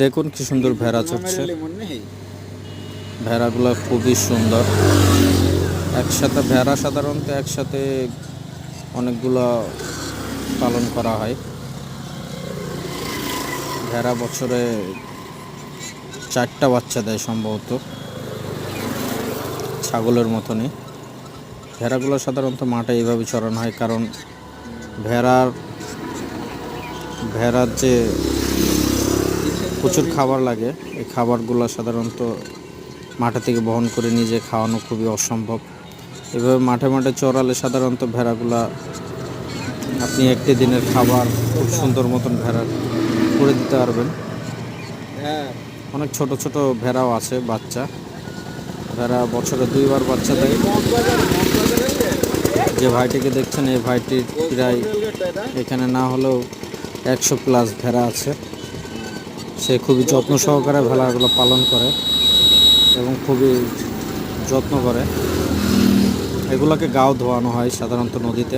দেখুন কি সুন্দর ভেড়া চড়ছে। ভেড়াগুলো খুবই সুন্দর। একসাথে ভেড়া সাধারণত একসাথে অনেকগুলো পালন করা হয়। ভেড়া বছরে চারটা বাচ্চা দেয় সম্ভবত। ছাগলের মতনই। ভেড়াগুলো সাধারণত মাঠে এইভাবে চড়ানো হয় কারণ ভেড়ার ভেড়ার যে প্রচুর খাবার লাগে। এই খাবারগুলো সাধারণত মাঠে থেকে বহন করে নিজে খাওয়ানো খুবই অসম্ভব। এভাবে মাঠে মাঠে চড়ালে সাধারণত ভেড়াগুলা আপনি একটি দিনের খাবার খুব সুন্দর মতন ভেড়ার করে দিতে পারবেন। অনেক ছোট ছোট ভেড়াও আছে, বাচ্চা। ভেড়া বছরে দুইবার বাচ্চা দেয়। যে ভাইটিকে দেখছেন, এই ভাইটির প্রায় এখানে না হলেও একশো প্লাস ভেড়া আছে। সে খুবই যত্ন সহকারে ভেলাগুলো পালন করে এবং খুবই যত্ন করে। এগুলোকে গাও ধোয়ানো হয় সাধারণত নদীতে।